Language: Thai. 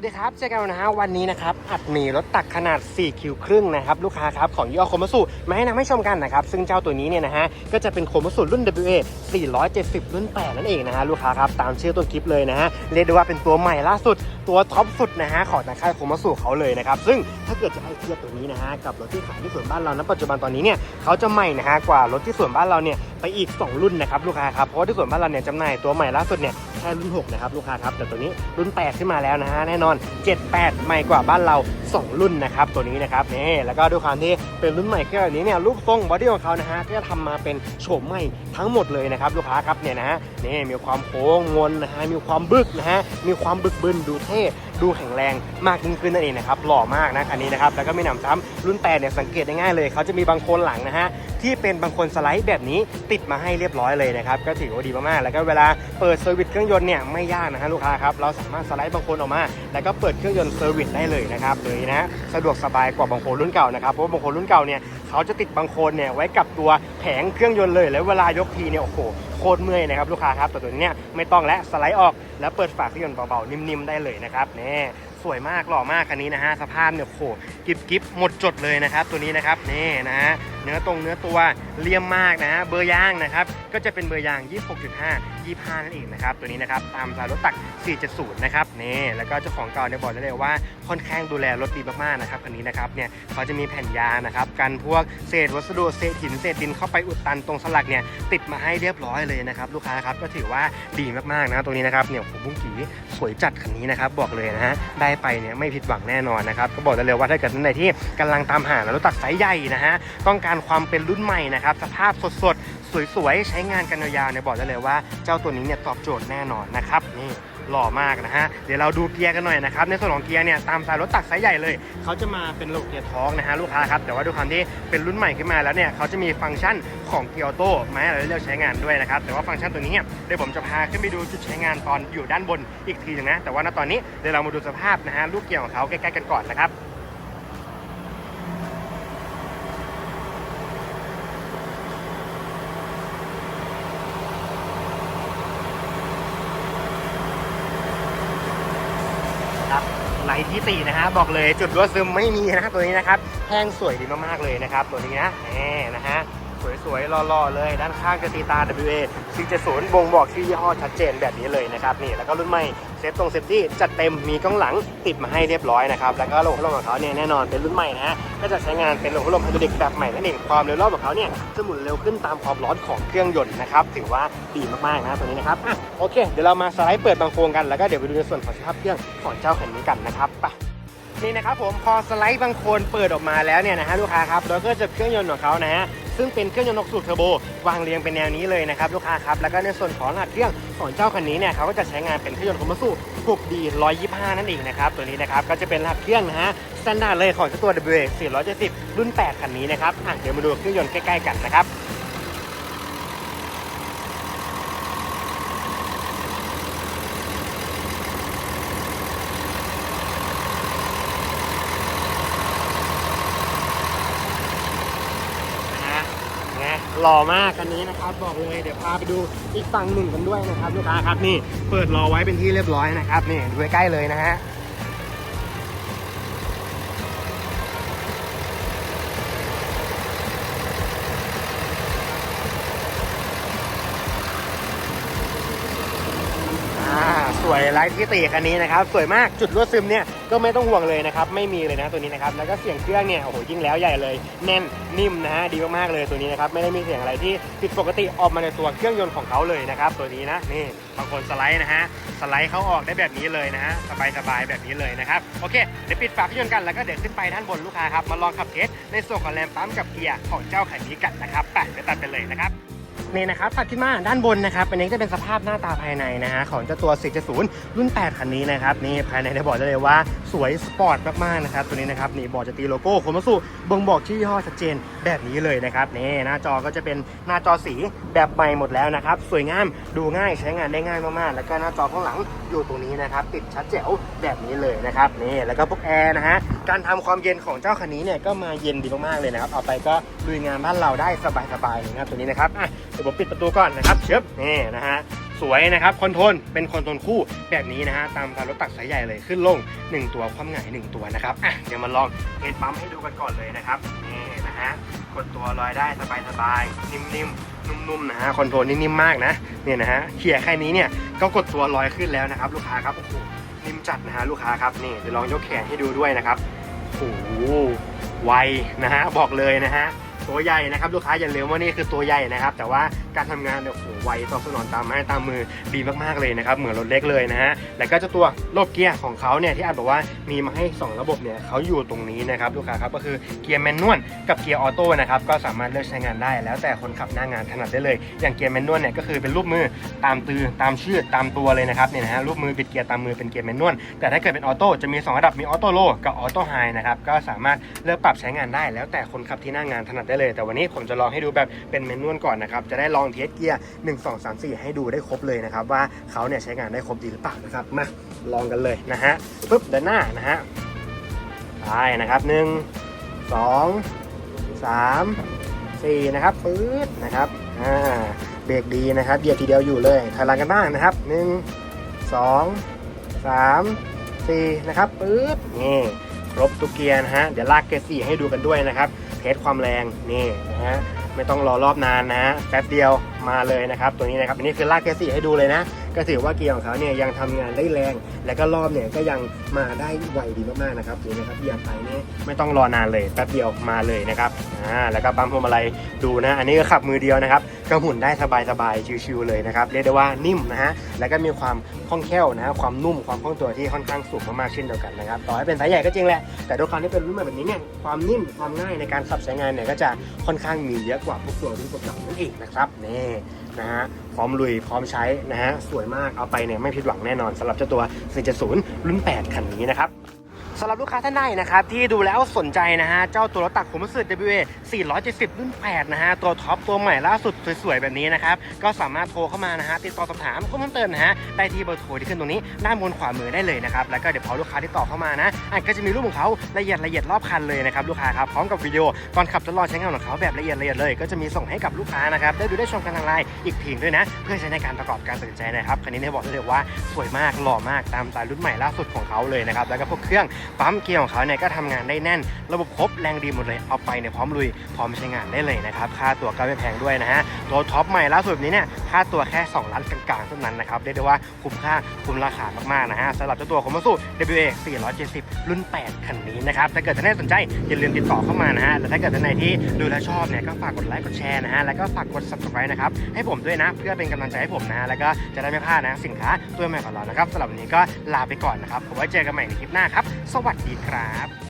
วัสดีครับเจอกันนะฮะวันนี้นะครับ อัดหมีรถตักขนาด 4 คิวครึ่งนะครับลูกค้าครับของยี่ห้อโคมัสุมาให้นำให้ชมกันนะครับซึ่งเจ้าตัวนี้เนี่ยนะฮะก็จะเป็นโคมัสุรุ่น WA 470 รุ่น 8 นั่นเองนะฮะลูกค้าครับตามชื่อต้นคลิปเลยนะฮะเรียกได้ว่าเป็นตัวใหม่ล่าสุดตัวท็อปสุดนะฮะของทางค่ายโคมัสุเขาเลยนะครับซึ่งถ้าเกิดจะให้เทียบตัวนี้นะฮะกับรถที่ขายที่สวนบ้านเราณปัจจุบันตอนนี้เนี่ยเขาจะใหม่นะฮะกว่ารถที่สวนบ้านเราเนี่ยไปอีก 2 รุ่นนะครับลูกค้าครับเพราะที่สวนบ้านเราเนี่ยจำหน่ายตัวใหม่ล่าสุดเนี่ยแค่รุ่น 6 นะครับลูกค้าครับแต่ตัวนี้รุ่น 8 ขึ้นมาแล้วนะฮะแน่นอน 78 ใหม่กว่าบ้านเรา2 รุ่นนะครับตัวนี้นะครับนี่แล้วก็ด้วยความที่เป็นรุ่นใหม่แค่แบบนี้เนี่ยรูปทรงบอดี้ของเขานะฮะก็จะทำมาเป็นโฉมใหม่ทั้งหมดเลยนะครับลูกค้าครับเนี่ยนะฮะนี่มีความโค้งงนนะฮะมีความบึกนะฮะมีความบึกบึนดูเท่ดูแข็งแรงมากยิ่งขึ้นนั่นเองนะครับหล่อมากนะอันนี้นะครับแล้วก็ไม่หนำซ้ำรุ่น8เนี่ยสังเกตได้ง่ายเลยเขาจะมีบางโคนหลังนะฮะ ที่เป็นบางคนสไลด์แบบนี้ติดมาให้เรียบร้อยเลยนะครับ ก็ถือว่าดีมากๆ แล้วก็เวลาเปิดเซอร์วิสเครื่องยนต์เนี่ยไม่ยากนะฮะลูกค้าครับ เราสามารถสไลด์บางคนออกมา แล้วก็เปิดเครื่องยนต์เซอร์วิสได้เลยนะครับเลยนะสะดวกสบายกว่าบางคนรุ่นเก่านะครับ เพราะว่าบางคนรุ่นเก่าเนี่ยเขาจะติดบางคนเนี่ยไว้กับตัวแผงเครื่องยนต์เลย แล้วเวลายกทีเนี่ยโอ้โหโคตรเมื่อยนะครับลูกค้าครับแต่ตัวนี้เนี่ยไม่ต้องและสไลด์ออก แล้วเปิดฝาเครื่องยนต์เบาๆนิ่มๆได้เลยนะครับนี่สวยมากหล่อมากคันนี้นะฮะสภาพเนี่ยโอ้โหกิบกิบหมดจดเลยนะครับ ตัวนี้นะครับนี่นะฮะเนื้อตรงเนื้อตัวเลี่ยมมากนะ เบอร์ยางนะครับ ก็จะเป็นเบอร์ยาง 26.5 25 นั่นเองนะครับ ตัวนี้นะครับตามสายรถตัก 470 นะครับนี่แล้วก็เจ้าของเก่าเนี่ยบอกได้เลยว่าค่อนข้างดูแลรถดีมากๆนะครับคันนี้นะครับเนี่ยเขาจะมีแผ่นยางนะครับกันพวกเศษวัสดุเศษหินเศษดินเข้าไปอุดตันตรงสลักเนี่ยติดมาให้เรียบร้อยเลยนะครับลูกค้าครับก็ถือว่าดีมากๆนะตัวนี้นะครับเนี่ยผมบุ้งกีสวยจัดคันนี้นะครับบอกเลยนะฮะได้ไปเนี่ยไม่ผิดหวังแน่นอนนะครับก็บอกได้เลยว่าถ้าเกิดท่านใดที่กำลังตามหารถตักไซส์ใหญ่นะฮะต้องการการความเป็นรุ่นใหม่นะครับ สภาพสดๆ สวยๆ ใช้งานกันยาวๆเนี่ยบอกได้เลยว่าเจ้าตัวนี้เนี่ยตอบโจทย์แน่นอนนะครับนี่หล่อมากนะฮะ เดี๋ยวเราดูเกียร์กันหน่อยนะครับ ในส่วนของเกียร์เนี่ยตามสายรถตักไซส์ใหญ่เลย เขาจะมาเป็นระบบเกียร์ท้องนะฮะลูกค้าครับ แต่ว่าด้วยความที่เป็นรุ่นใหม่ขึ้นมาแล้วเนี่ยเขาจะมีฟังก์ชันของเกียร์ออโต้มาให้เราได้เลือกใช้งานด้วยนะครับ แต่ว่าฟังก์ชันตัวนี้เนี่ยเดี๋ยวผมจะพาขึ้นไปดูจุดใช้งานตอนอยู่ด้านบนอีกทีนึงนะ แต่ว่าณตอนนี้เดี๋ยวเรามาดูสภาพนะฮะลูกเกียร์ของเขาใกล้ๆกันก่อนนะครับ ครับ ไหลที่สี่นะฮะบอกเลยจุดรั่วซึมไม่มีนะตัวนี้นะครับแห้งสวยดีมากๆเลยนะครับตัวนี้นะแหมนะฮะสวยๆหล่อๆเลยด้านข้างจะตีตา WA 470บ่งบอกชื่อยี่ห้อชัดเจนแบบนี้เลยนะครับนี่แล้วก็รุ่นใหม่ เซฟตรงเซฟตี้จัดเต็มมีกล้องหลังติดมาให้เรียบร้อยนะครับแล้วก็โลพัดลมของเขาเนี่ยแน่นอนเป็นรุ่นใหม่นะฮะก็จะใช้งานเป็นโลพัดลมไฮดรอลิกแบบใหม่นั่นเองความเร็วรอบของเขาเนี่ยจะหมุนเร็วขึ้นตามความร้อนของเครื่องยนต์นะครับถือว่าดีมากๆนะตัวนี้นะครับอะโอเค เดี๋ยวเรามาสไลด์เปิดบางโครงกันแล้วก็เดี๋ยวไปดูในส่วนของสภาพเครื่องของเจ้าคันนี้กันนะครับไปนี่นะครับผมพอสไลด์บางโคนเปิดออกมาแล้วเนี่ยนะฮะลูกค้าครับเราก็จะเครื่องยนต์ของเขานะฮะ ซึ่งเป็นเครื่องยนต์นกสูตรเทอร์โบวางเรียงเป็นแนวนี้เลยนะครับลูกค้าครับแล้วก็ในส่วนของรหัสเครื่องของเจ้าคันนี้เนี่ยเขาก็จะใช้งานเป็นเครื่องยนต์คอมมาสุ 6D 125 นั่นเองนะครับตัวนี้นะครับก็จะเป็นรหัสเครื่องนะฮะสแตนดาร์ดเลยของเจ้าตัว WA 470 รุ่น 8 คันนี้นะครับอะเดี๋ยวมาดูเครื่องยนต์ใกล้ๆกันนะครับ นะฮะนะ หล่อมากกันนี้นะครับบอกเลยเดี๋ยวพาไปดูอีกฝั่งหนึ่งกันด้วยนะครับลูกค้าครับนี่เปิดรอไว้เป็นที่เรียบร้อยนะครับนี่ดูใกล้ๆเลยนะฮะ สวยไลท์ที่ตีคันนี้นะครับ สวยมากจุดรั่วซึมเนี่ยก็ไม่ต้องห่วงเลยนะครับ ไม่มีเลยนะตัวนี้นะครับ แล้วก็เสียงเครื่องเนี่ยโอ้โหยิ่งแล้วใหญ่เลย แน่นนิ่มนะฮะดีมากๆเลยตัวนี้นะครับ ไม่ได้มีเสียงอะไรที่ผิดปกติออกมาในตัวเครื่องยนต์ของเขาเลยนะครับ ตัวนี้นะนี่บางคนสไลด์นะฮะสไลด์เขาออกได้แบบนี้เลยนะฮะสบายๆแบบนี้เลยนะครับโอเคเดี๋ยวปิดฝาเครื่องยนต์กันแล้วก็เดี๋ยวขึ้นไปด้านบนลูกค้าครับมาลองขับเทสในส่วนของแรมปั๊มกับเกียร์ของเจ้าคันนี้กันนะครับไปเดี๋ยวตัดไปเลยนะครับ นี่นะครับถัดขึ้นมาด้านบนนะครับอันนี้จะเป็นสภาพหน้าตาภายในนะฮะของเจ้าตัว 470 รุ่น 8 คันนี้นะครับนี่ภายในได้บอกได้เลยว่าสวยสปอร์ตมากๆนะครับตัวนี้นะครับนี่บอร์ดจะตีโลโก้โคมาสุบ่งบอกชื่อยี่ห้อชัดเจนแบบนี้เลยนะครับนี่หน้าจอก็จะเป็นหน้าจอสีแบบใหม่หมดแล้วนะครับสวยงามดูง่ายใช้งานได้ง่ายมากๆ แล้วก็หน้าจอข้างหลังอยู่ตรงนี้นะครับติดชัดเจ๋วแบบนี้เลยนะครับนี่แล้วก็พวกแอร์นะฮะการทำความเย็นของเจ้าคันนี้เนี่ยก็มาเย็นดีมากๆเลยนะครับเอาไปก็ลุยงานบ้านเราได้สบายๆนะครับตัวนี้นะครับอะดี๋ยวผมปิดประตูก่อนนะครับเชิบนี่นะฮะสวยนะครับคอนโทรลเป็นคอนโทรลคู่แบบนี้นะฮะตามตามรถตักสายใหญ่เลยขึ้นลง 1 ตัวความหงาย 1 ตัวนะครับอะเดี๋ยวมาลองเทสปั๊มให้ดูกันก่อนเลยนะครับนี่นะฮะกดตัวลอยได้สบายๆนิ่มๆนุ่มๆนะฮะคอนโทรลนี่นิ่มมากนะเนี่ยนะฮะเขี่ยแค่นี้เนี่ยก็กดตัวลอยขึ้นแล้วนะครับ ลูกค้าครับโอ้โหนิ่มจัดนะฮะลูกค้าครับนี่เดี๋ยวลองยกแขนให้ดูด้วยนะครับโอ้โหไวนะฮะบอกเลยนะฮะ ตัวใหญ่นะครับลูกค้าอย่าลืมว่านี่คือตัวใหญ่นะครับ แต่ว่าการทำงานเนี่ยโอ้โหไวตอบสนองตามไม้ตามมือดีมากๆเลยนะครับเหมือนรถเล็กเลยนะฮะแล้วก็เจะตัวโลบเกียร์ของเขาเนี่ยที่อาจบอกว่ามีมาให้ 2 ระบบเนี่ยเขาอยู่ตรงนี้นะครับลูกค้าครับก็คือเกียร์แมนนวลกับเกียร์ออโต้นะครับก็สามารถเลือกใช้งานได้ แล้วแต่คนขับหน้างานถนัดได้เลย อย่างเกียร์แมนนวลเนี่ยก็คือเป็นรูปมือตามตือตามชื่อตามตัวเลยนะครับเนี่ยนะฮะรูปมือบิดเกียร์ตามมือเป็นเกียร์แมนนวลแต่ถ้าเกิดเป็นออโต้จะมี 2 ระดับมีออโต้โลกับออโต้ไฮนะครับก็สามารถเลือกปรับใช้งานได้ แล้วแต่คนขับที่หน้างานถนัดได้เลย แต่วันนี้ผมจะลองให้ดูแบบเป็นแมนนวลก่อนนะครับ จะได้ลองเทสเกียร์1 2 3 4ให้ดูได้ครบเลยนะครับ ว่าเขาเนี่ยใช้งานได้ครบดีหรือเปล่านะครับ มาลองกันเลยนะฮะปุ๊บเดินหน้านะฮะไปนะครับหนึ่งสองสามสี่นะครับปื๊ดนะครับอ่าเบรกดีนะครับเหยียบทีเดียวอยู่เลยถอยหลังกันบ้างนะครับหนึ่งสองสามสี่นะครับปื๊ดนี่ครบทุกเกียร์นะฮะเดี๋ยวลากเกียร์สี่ให้ดูกันด้วยนะครับ เทสความแรงนี่นะฮะไม่ต้องรอรอบนานนะแป๊บเดียวมาเลยนะครับตัวนี้นะครับอันนี้คือลากเกียร์สี่ให้ดูเลยนะ ก็ถือว่าเกียร์ของเขาเนี่ยยังทำงานได้แรง และก็รอบเนี่ยก็ยังมาได้ไวดีมากๆนะครับดูนะครับเหยียบไปเนี่ยไม่ต้องรอนานเลยแป๊บเดียวมาเลยนะครับอ่าแล้วก็ปั๊มพวงมาลัยดูนะ อันนี้ก็ขับมือเดียวนะครับ ก็หมุนได้สบายๆ ชิวๆเลยนะครับ เรียกได้ว่านิ่มนะฮะ แล้วก็มีความคล่องแคล่วนะฮะ ความนุ่ม ความคล่องตัวที่ค่อนข้างสูงมากๆ เช่นเดียวกันนะครับ ต่อให้เป็นสายใหญ่ก็จริงแหละ แต่ด้วยความที่เป็นรุ่นใหม่แบบนี้เนี่ย ความนิ่ม ความง่ายในการขับใช้งานเนี่ยก็จะค่อนข้างมีเยอะกว่าพวกตัวรุ่นเก่าๆนั่นเองนะครับ นี่นะฮะ พร้อมลุย พร้อมใช้นะฮะ สวยมาก เอาไปเนี่ยไม่ผิดหวังแน่นอนสำหรับเจ้าตัว 470 รุ่น 8 คันนี้นะครับ สำหรับลูกค้าท่านใดนะครับ ที่ดูแล้วสนใจนะฮะ เจ้าตัวรถตักผมสึ WA 470 รุ่น 8 นะฮะ ตัวท็อปตัวใหม่ล่าสุดสวยๆ แบบนี้นะครับ ก็สามารถโทรเข้ามานะฮะ ติดต่อสอบถามข้อมูลเติมนะฮะ ได้ที่เบอร์โทรที่ขึ้นตรงนี้ ด้านบนขวามือได้เลยนะครับ แล้วก็เดี๋ยวพอลูกค้าที่ต่อเข้ามานะอะก็จะมีรูปของเขาละเอียดละเอียดรอบคันเลยนะครับลูกค้าครับพร้อมกับวิดีโอก่อนขับทดลองใช้งานของเขาแบบละเอียดละเอียดเลย ก็จะมีส่งให้กับลูกค้านะครับได้ดูได้ชมกันทางไลน์อีกทีด้วยนะ เพื่อใช้ในการประกอบการตัดสินใจนะครับคันนี้เนี่ยบอกเลยว่าสวยมากหล่อมากตามสไตล์รุ่นใหม่ล่าสุดของเขาเลยนะครับแล้วก็พวกเครื่องปั๊มเกียร์ของเขาเนี่ยก็ทำงานได้แน่น ระบบครบแรงดีหมดเลยเอาไปเนี่ยพร้อมลุยพร้อมใช้งานได้เลยนะครับค่าตัวก็ไม่แพงด้วยนะฮะตัวท็อปใหม่ล่าสุดนี้เนี่ยค่าตัวแค่2ล้านกลางๆเท่านั้นนะครับเรียกได้ว่าคุ้มค่าคุ้มราคามากๆนะฮะสำหรับเจ้าตัวของมาสุ WA 470 รุ่น 8 คันนี้นะครับถ้าเกิดท่านใดสนใจอย่าลืมติดต่อเข้ามานะฮะและถ้าเกิดท่านใดที่ดูแลชอบเนี่ยก็ฝากกดไลค์กดแชร์นะฮะแล้วก็ฝากกด subscribe นะครับให้ผมด้วยนะเพื่อเป็นกำลังใจให้ผมนะฮะแล้วก็จะได้ไม่พลาดนะสินค้าตัวใหม่ของเรานะครับสำหรับวันนี้ก็ลาไปก่อนนะครับผมไว้เจอกันใหม่ในคลิปหน้าครับสวัสดีครับ